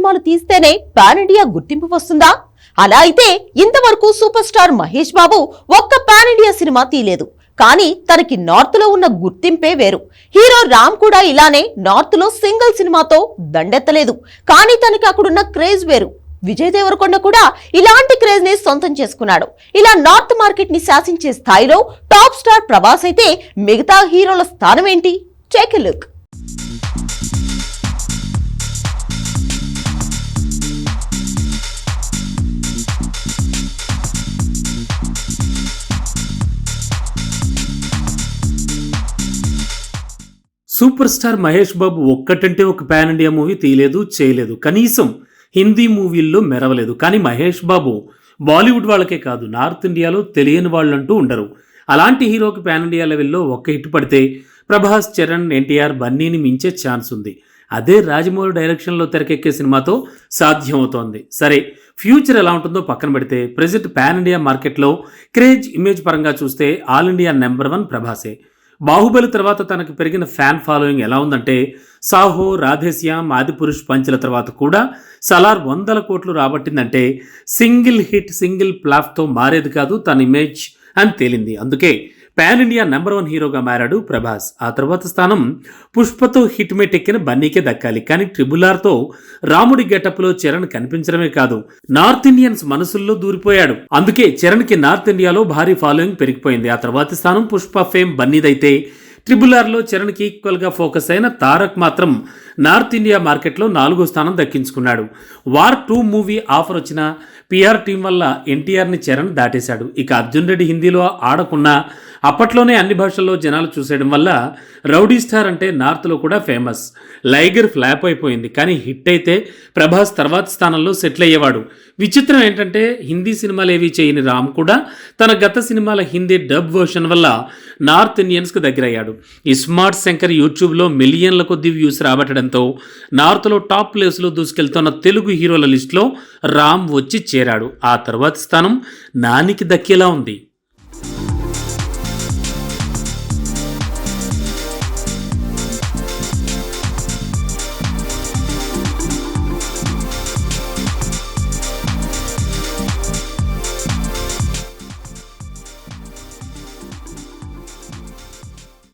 సినిమాలు తీస్తేనే pan India గుర్తింపు వస్తుందా? అలా అయితే ఇంతవరకు సూపర్ స్టార్ మహేష్ బాబు ఒక్క పాన్ ఇండియా సినిమా తీయలేదు కానీ తనకి నార్త్లో ఉన్న గుర్తింపే వేరు. హీరో రామ్ కూడా ఇలానే నార్త్లో సింగిల్ సినిమాతో దండెత్తలేదు. కానీ తనకి అక్కడున్న క్రేజ్ వేరు. విజయ్ దేవరకొండ కూడా ఇలాంటి క్రేజ్ని సొంతం చేసుకున్నాడు. ఇలా నార్త్ మార్కెట్ని శాసించే స్థాయిలో టాప్ స్టార్ ప్రభాస్ అయితే మిగతా హీరోల స్థానం ఏంటి? Take look super star Mahesh Babu ఒక్కటంటే ఒక పాన్ ఇండియా మూవీ తీయలేదు చేయలేదు. కనీసం హిందీ మూవీల్లో మెరవలేదు. కానీ మహేష్ బాబు బాలీవుడ్ వాళ్ళకే కాదు నార్త్ ఇండియాలో తెలియని వాళ్ళంటూ ఉండరు. అలాంటి హీరోకి పాన్ ఇండియా లెవెల్లో ఒక్క హిట్ పడితే ప్రభాస్ చరణ్ ఎన్టీఆర్ బన్నీని మించే ఛాన్స్ ఉంది. అదే రాజమౌళి డైరెక్షన్లో తెరకెక్కే సినిమాతో సాధ్యమవుతోంది. సరే ఫ్యూచర్ ఎలా ఉంటుందో పక్కన పెడితే ప్రజెంట్ పాన్ ఇండియా మార్కెట్లో క్రేజ్ ఇమేజ్ పరంగా చూస్తే ఆల్ ఇండియా నెంబర్ వన్ ప్రభాసే. బాహుబలి తర్వాత తనకు పెరిగిన ఫ్యాన్ ఫాలోయింగ్ ఎలా ఉందంటే సాహో రాధేశ్యామ్ ఆదిపురుష్ పంచుల తర్వాత కూడా సలార్ వందల కోట్లు రాబట్టిందంటే సింగిల్ హిట్ సింగిల్ ప్లాఫ్తో మారేది కాదు తన ఇమేజ్ అని తేలింది. అందుకే పాన్ ఇండియా నెంబర్ వన్ హీరోగా మారాడు ప్రభాస్. ఆ తర్వాత స్థానం పుష్పతో హిట్ మేట్ ఎక్కిన బన్నీకే దక్కాలి. కానీ ట్రిబుల్ ఆర్తో రాముడి గెటప్లో చరణ్ కనిపించడమే కాదు నార్త్ ఇండియన్స్ మనసుల్లో దూరిపోయాడు. అందుకే చరణ్కి నార్త్ ఇండియాలో భారీ ఫాలోయింగ్ పెరిగిపోయింది. ఆ తర్వాతి స్థానం పుష్ప ఫేమ్ బన్నీదైతే ట్రిబుల్ ఆర్లో చరణ్కి ఈక్వల్గా ఫోకస్ అయిన తారక్ మాత్రం నార్త్ ఇండియా మార్కెట్లో నాలుగో స్థానం దక్కించుకున్నాడు. వార్ టూ మూవీ ఆఫర్ వచ్చిన పిఆర్ టీం వల్ల ఎన్టీఆర్ని చరణ్ దాటేశాడు. ఇక అర్జున్ రెడ్డి హిందీలో ఆడకున్నా అప్పట్లోనే అన్ని భాషల్లో జనాలు చూసేయడం వల్ల రౌడీ స్టార్ అంటే నార్త్లో కూడా ఫేమస్. లైగర్ ఫ్లాప్ అయిపోయింది. కానీ హిట్ అయితే ప్రభాస్ తర్వాత స్థానంలో సెటిల్ అయ్యేవాడు. విచిత్రం ఏంటంటే హిందీ సినిమాలు ఏవి చేయని రామ్ కూడా తన గత సినిమాల హిందీ డబ్ వర్షన్ వల్ల నార్త్ ఇండియన్స్కు దగ్గరయ్యాడు. ఈ స్మార్ట్ శంకర్ యూట్యూబ్లో మిలియన్ల కొద్ది వ్యూస్ రాబట్టడంతో నార్త్లో టాప్ ప్లేస్లో దూసుకెళ్తున్న తెలుగు హీరోల లిస్టులో రామ్ వచ్చి చేరాడు. ఆ తర్వాత స్థానం నానికి దక్కేలా ఉంది.